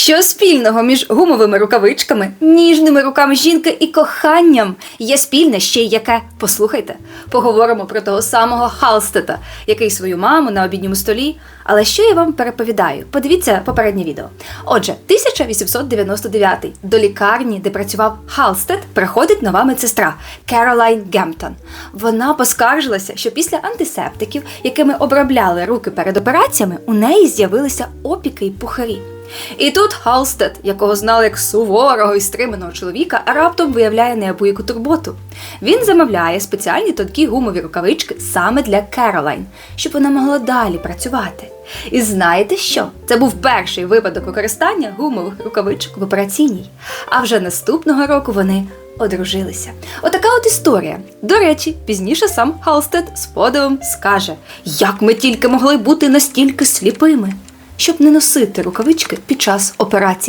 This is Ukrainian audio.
Що спільного між гумовими рукавичками, ніжними руками жінки і коханням є спільне ще й яке? Послухайте, поговоримо про того самого Халстета, який свою маму на обідньому столі. Але що я вам переповідаю? Подивіться попереднє відео. Отже, 1899 до лікарні, де працював Халстед, приходить нова медсестра Керолайн Гемптон. Вона поскаржилася, що після антисептиків, якими обробляли руки перед операціями, у неї з'явилися опіки й пухарі. І тут Халстед, якого знали як суворого і стриманого чоловіка, раптом виявляє неабияку турботу. Він замовляє спеціальні тонкі гумові рукавички саме для Керолайн, щоб вона могла далі працювати. І знаєте що? Це був перший випадок використання гумових рукавичок в операційній. А вже наступного року вони одружилися. Отака от історія. До речі, пізніше сам Халстед з подивом скаже, як ми тільки могли бути настільки сліпими, щоб не носити рукавички під час операцій.